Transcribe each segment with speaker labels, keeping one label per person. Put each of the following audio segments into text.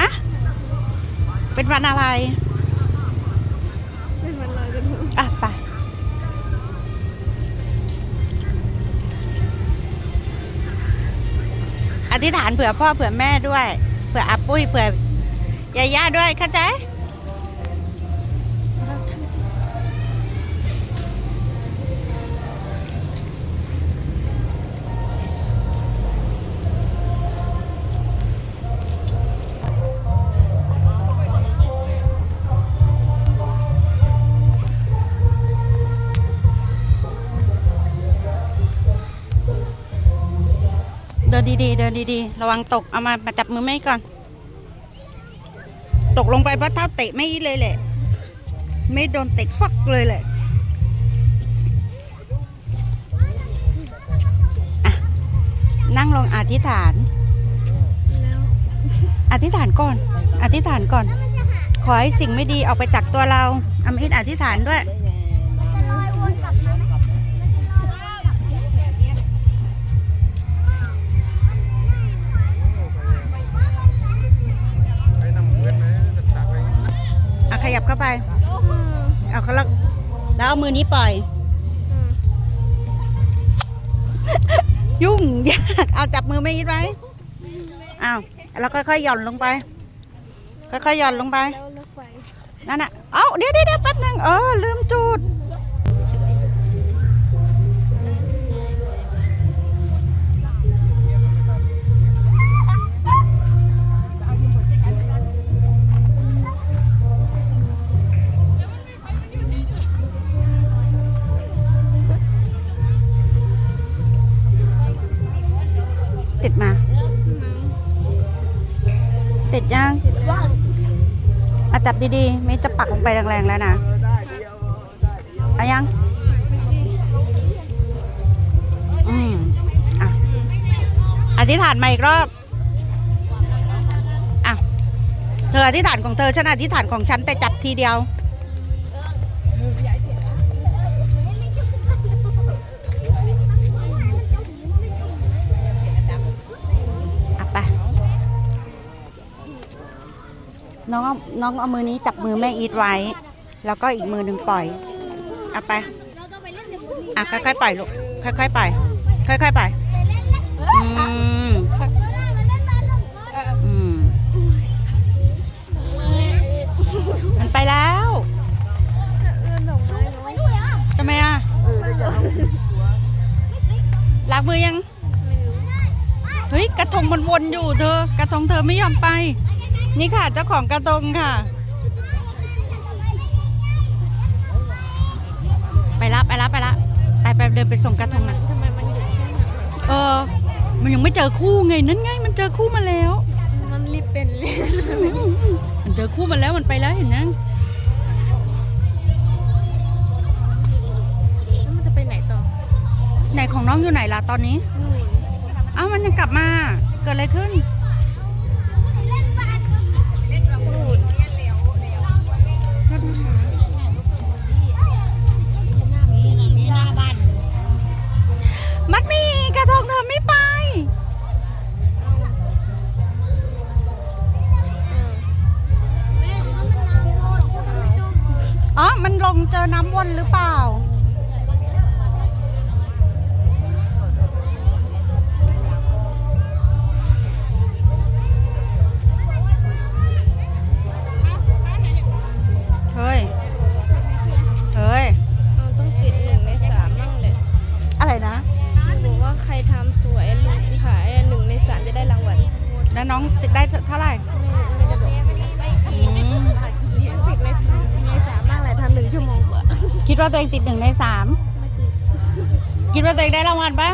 Speaker 1: ะ เป็นวันอะไร
Speaker 2: เป็นวันลอยกระทง
Speaker 1: อะไปอธิษฐานเผื่อพ่อเผื่อแม่ด้วย เผื่ออาปุ้ยเผื่อยาย่าด้วยเข้าใจ นดีๆ เดินดีๆ ระวังตก เอามามาจับมือแม่ก่อน ตกลงไปเพราะเท้าเตะไม่เลยแหละ ไม่โดนเตะฟักเลยแหละนั่งลงอธิษฐาน อธิษฐานก่อน อธิษฐานก่อน ขอให้สิ่งไม่ดีออกไปจากตัวเราอมิตอธิษฐานด้วย เอาเขาแล้วแล้วเอามือนี้ปล่อย ยุ่งยาก เอาจับมือไม่ยึดไว้อ้าวแล้วค่อยๆหย่อนลงไป ค่อยๆหย่อนลงไป
Speaker 2: แล้วรถไฟ
Speaker 1: นั่นน่ะ เอ้าเดี๋ยวเดี๋ยวเดี๋ยวแป๊บหนึงเออลืมจุด ติดมา ติดยังอะจับดีๆ ไม่จะปักลงไปแรงๆแล้วนะเอายัง อืมอะอธิษฐานมาอีกรอบอะเธออธิษฐานของเธอ ฉันอธิษฐานของฉันแต่จับทีเดียว น้องน้องเอามือนี้จับมือแม่อีทไว้ แล้วก็อีกมือหนึ่งปล่อยเอาไปอะค่อยๆปล่อยลูกค่อยๆปล่อยค่อยๆปล่อยอืมอืมมันไปแล้ว
Speaker 2: เลื่อนดอกไม้เนาะ
Speaker 1: ทำไมอะล้างมือยังเฮ้ยกระทงมันวนอยู่เธอกระทงเธอไม่ยอมไป นี่ค่ะเจ้าของกระทงค่ะ ไปรับไปรับไปรับไปไปเดินไปส่งกระทงนะ
Speaker 2: ทำไมมันหยุดแค่นั้น
Speaker 1: เออ มันยังไม่เจอคู่ไงนั่นไง มันเจอคู่มาแล้ว
Speaker 2: มันรีบเป็นเลย
Speaker 1: มันเจอคู่มาแล้วมันไปแล้วเห็นยัง
Speaker 2: แล้วมันจะไปไหนต่อ
Speaker 1: ไหนของน้องอยู่ไหนล่ะตอนนี้
Speaker 2: นู่น
Speaker 1: อ้าวมันยังกลับมา เกิดอะไรขึ้น
Speaker 2: นู่ น้ำ
Speaker 1: วนหรือเปล่า เฮ้ย เฮ้ย
Speaker 2: เอาต้องติดหนึ่งในสามมั่งเลย
Speaker 1: อะไรนะ
Speaker 2: บอกว่าใครทำสวยลุงขายหนึ่งในสามจะได้รางวัล
Speaker 1: แล้วน้องติดได้เท่าไหร่ คิดว่าตัวเองติดหนึ่งในสามคิดว่าตัวเองได้รางวัลปะ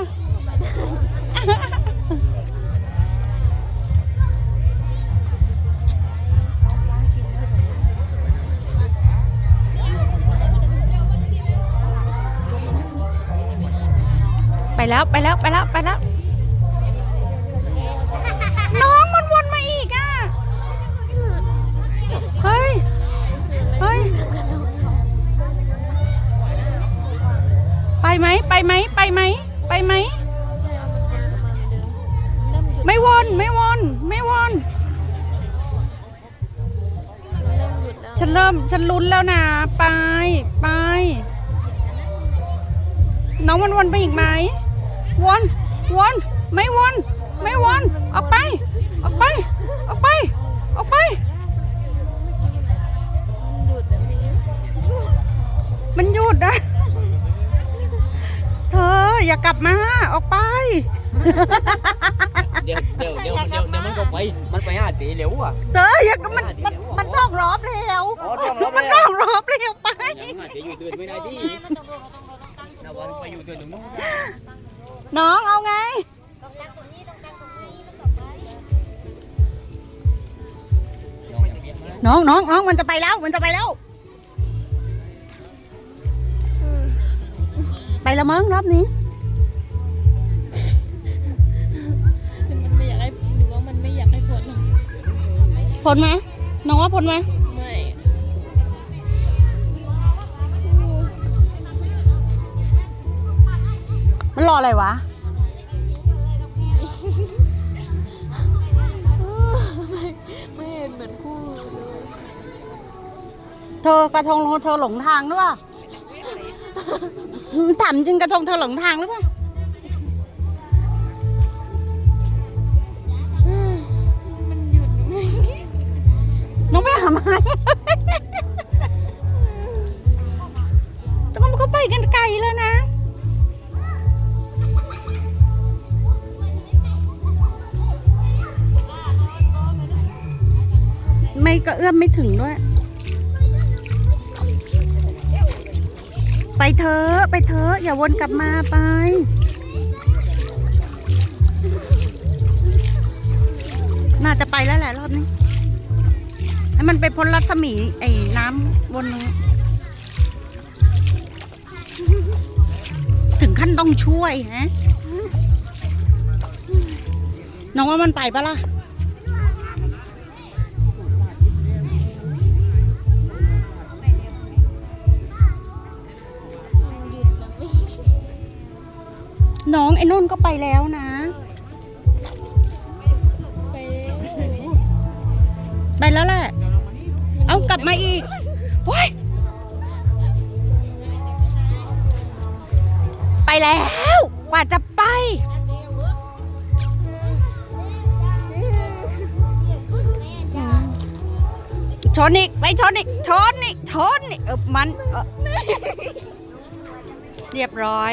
Speaker 1: ไปแล้วไปแล้วไปแล้วไปแล้ว น้องมันวนมาอีกอะ เฮ้ย ไปไหมไปไหมไปไหมไปไหมไม่วนไม่วนไม่วนฉันเริ่มฉันลุ้นแล้วนะไปไป น้องวนวนไปอีกไหมวนวนไม่วนไม่วนออกไป ออกไป ออกไป ออกไป
Speaker 2: หยุดนนี้
Speaker 1: มันหยุดนะ ออย่ากลับมา ออกไป
Speaker 3: เดี๋ยวเดี๋ยวเดี๋ยวเดี๋ยวเดี๋ยวมันก็ไป มันไปหาตีเหลวอะ
Speaker 1: เธออย่ามันมันมันสองรอบแล้ว
Speaker 3: อ๋อสองรอบแล้ว
Speaker 1: มันสองรอบแล้วไป
Speaker 3: เดี๋ยวหาตีอยู่เดินไม่ได้ที่นาวันไปอยู่เดินตรงนู้น
Speaker 1: น้องเอาไง
Speaker 3: ลองอย่างเงี้ยมา
Speaker 1: น้องน้องน้องมันจะไปแล้ว มันจะไปแล้ว ไปแล้วมั้งรอบนี้ พ้นไหมน้องว่าพ้นไหม
Speaker 2: ไม่
Speaker 1: มันรออะไรวะ
Speaker 2: ไม่เห็นเหมือนคู่เลย
Speaker 1: เธอกระทงเธอหลงทางหรือเปล่าอืมถามจริงกระทงเธอหลงทางหรือเปล่า
Speaker 2: ไม่
Speaker 1: ก็เอื้อมไม่ถึงด้วย ไปเถอะไปเถอะอย่าวนกลับมาไป น่าจะไปแล้วแหละรอบนี้ให้มันไปพ้นรัศมีไอ้น้ำบนนู้นถึงขั้นต้องช่วยฮะน้องว่ามันไปปะล่ะ
Speaker 2: น้
Speaker 1: องไอ้นุ่นก็ไปแล้วนะ
Speaker 2: ไปแล้ว
Speaker 1: แหละ เอากลับมาอีกว้ยไปแล้ว กว่าจะไป ชนอีก ไปชนอีก ชนอีก ชนอีก เออมันเออเรียบร้อย